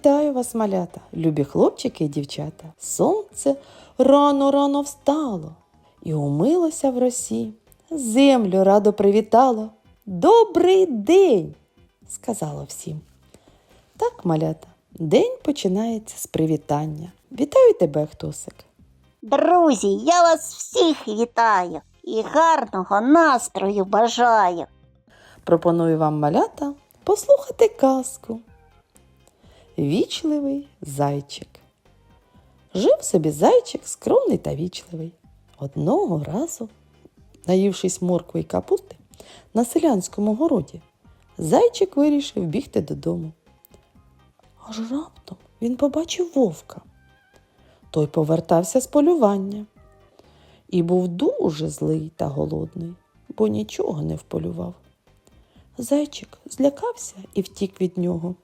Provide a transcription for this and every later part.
Вітаю вас, малята, любі хлопчики і дівчата. Сонце рано-рано встало і умилося в росі. Землю радо привітало. Добрий день! сказало всім. Так, малята, день починається з привітання. Вітаю тебе, Хтосик. Друзі, я вас всіх вітаю і гарного настрою бажаю. Пропоную вам малята послухати казку. Вічливий зайчик. Жив собі зайчик скромний та вічливий. Одного разу, наївшись моркви й капусти на селянському городі, зайчик вирішив бігти додому. Аж раптом він побачив вовка. Той повертався з полювання і був дуже злий та голодний, бо нічого не вполював. Зайчик злякався і втік від нього.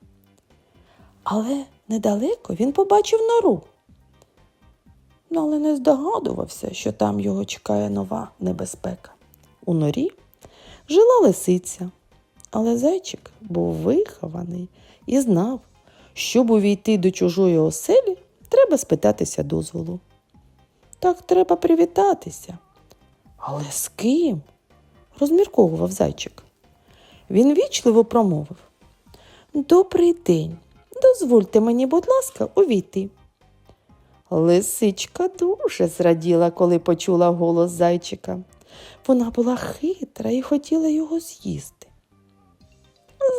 Але недалеко він побачив нору. Ну, Але не здогадувався, що там його чекає нова небезпека. У норі жила лисиця, але зайчик був вихований і знав, щоб увійти до чужої оселі, треба спитатися дозволу. Так треба привітатися. Але з ким? розмірковував зайчик. Він вічливо промовив Добрий день. Дозвольте мені, будь ласка, увійти. Лисичка дуже зраділа, коли почула голос зайчика. Вона була хитра і хотіла його з'їсти.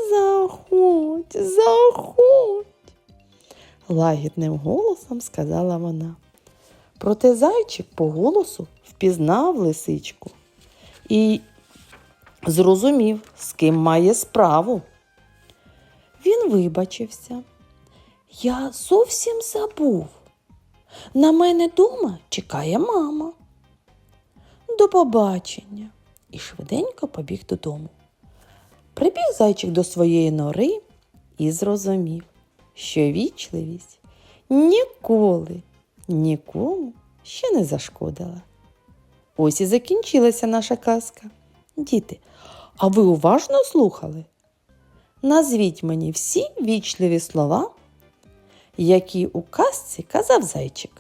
Заходь, заходь, лагідним голосом сказала вона. Проте зайчик по голосу впізнав лисичку і зрозумів, з ким має справу. Він вибачився. Я зовсім забув. На мене дома чекає мама. До побачення. І швиденько побіг додому. Прибіг зайчик до своєї нори і зрозумів, що вічливість ніколи нікому ще не зашкодила. Ось і закінчилася наша казка. Діти, а ви уважно слухали? Назвіть мені всі вічливі слова, які у казці казав зайчик.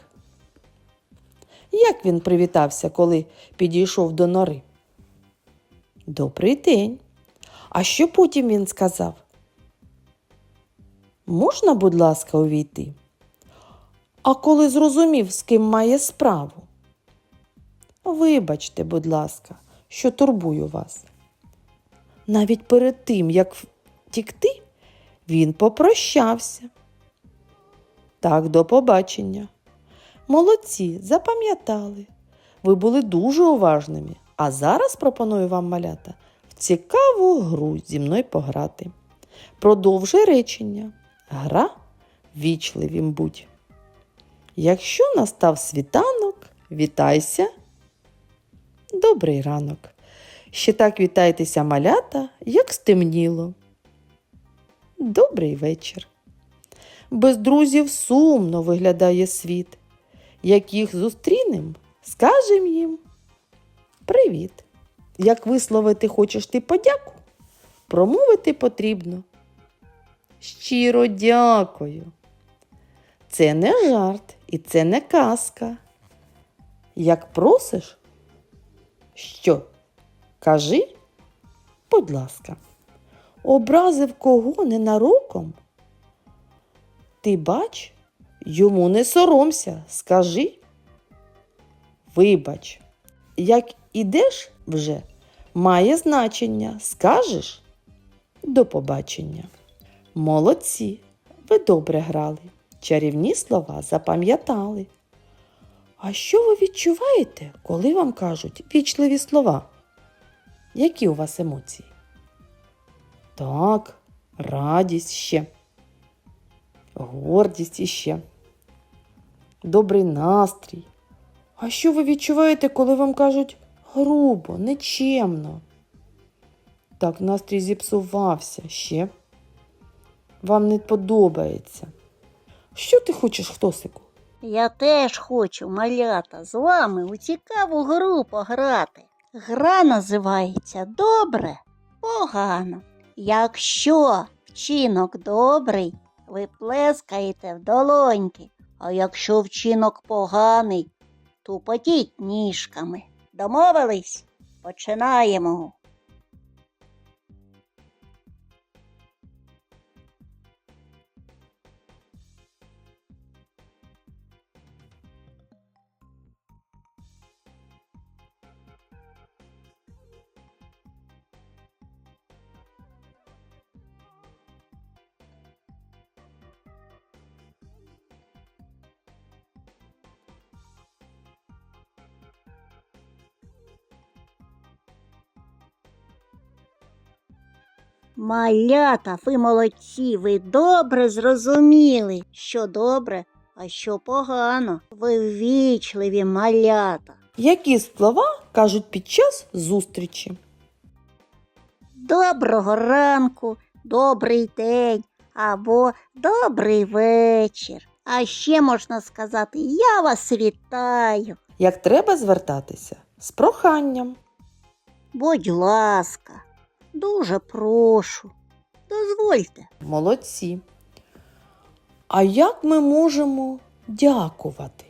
Як він привітався, коли підійшов до нори? Добрий день. А що потім він сказав? Можна, будь ласка, увійти? А коли зрозумів, з ким має справу? Вибачте, будь ласка, що турбую вас. Навіть перед тим, як втікти, він попрощався. Так, до побачення. Молодці, запам'ятали. Ви були дуже уважними. А зараз пропоную вам малята в цікаву гру зі мною пограти. Продовжуй речення. Гра вічливім будь. Якщо настав світанок, вітайся. Добрий ранок. Ще так вітайтеся малята, як стемніло. Добрий вечір. Без друзів сумно виглядає світ. Як їх зустрінем, скажем їм привіт. Як висловити хочеш ти подяку, промовити потрібно. Щиро дякую. Це не жарт і це не казка. Як просиш, що? Кажи, будь ласка, образив кого ненароком? Ти бач, йому не соромся, скажи. Вибач, як ідеш вже, має значення, скажеш до побачення. Молодці, ви добре грали, чарівні слова запам'ятали. А що ви відчуваєте, коли вам кажуть вічливі слова? Які у вас емоції? Так, радість ще, гордість іще, добрий настрій. А що ви відчуваєте, коли вам кажуть грубо, нечемно? Так, настрій зіпсувався ще. Вам не подобається. Що ти хочеш, Хтосику? Я теж хочу, малята, з вами у цікаву гру пограти. Гра називається Добре, погано. Якщо вчинок добрий, ви плескаєте в долоньки, а якщо вчинок поганий, тупотіть ніжками. Домовились? Починаємо. Малята, ви молодці, ви добре зрозуміли, що добре, а що погано. Ви ввічливі малята. Які слова кажуть під час зустрічі? Доброго ранку, добрий день або добрий вечір. А ще можна сказати, я вас вітаю. Як треба звертатися? З проханням. Будь ласка, дуже прошу. Дозвольте. Молодці. А як ми можемо дякувати?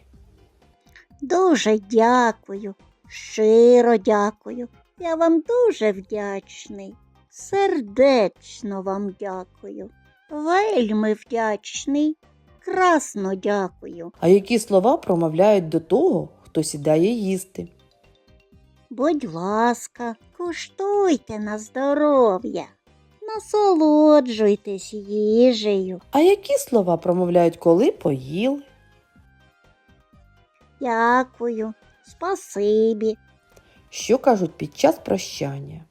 Дуже дякую, щиро дякую. Я вам дуже вдячний. Сердечно вам дякую. Вельми вдячний. Красно дякую. А які слова промовляють до того, хто сідає їсти? Будь ласка, куштуйте на здоров'я. Насолоджуйтесь їжею. А які слова промовляють, коли поїли? Дякую, спасибі. Що кажуть під час прощання?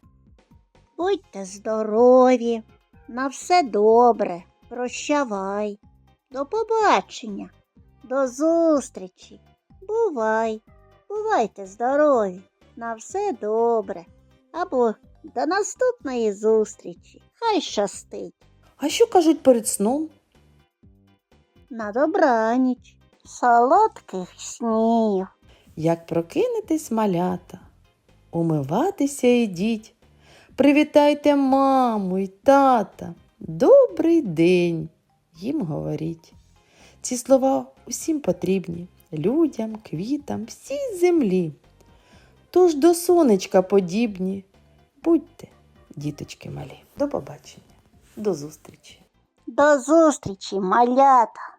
Будьте здорові, на все добре, прощавай. До побачення, до зустрічі. Бувай, бувайте здорові, на все добре. Або до наступної зустрічі. Хай щастить. А що кажуть перед сном? На добраніч, солодких снів. Як прокинетесь малята, умиватися ідіть. Привітайте маму й тата. Добрий день, їм говоріть. Ці слова усім потрібні людям, квітам, всій землі. Тож до сонечка подібні. Будьте, діточки малі. До побачення, до зустрічі. До зустрічі, малята!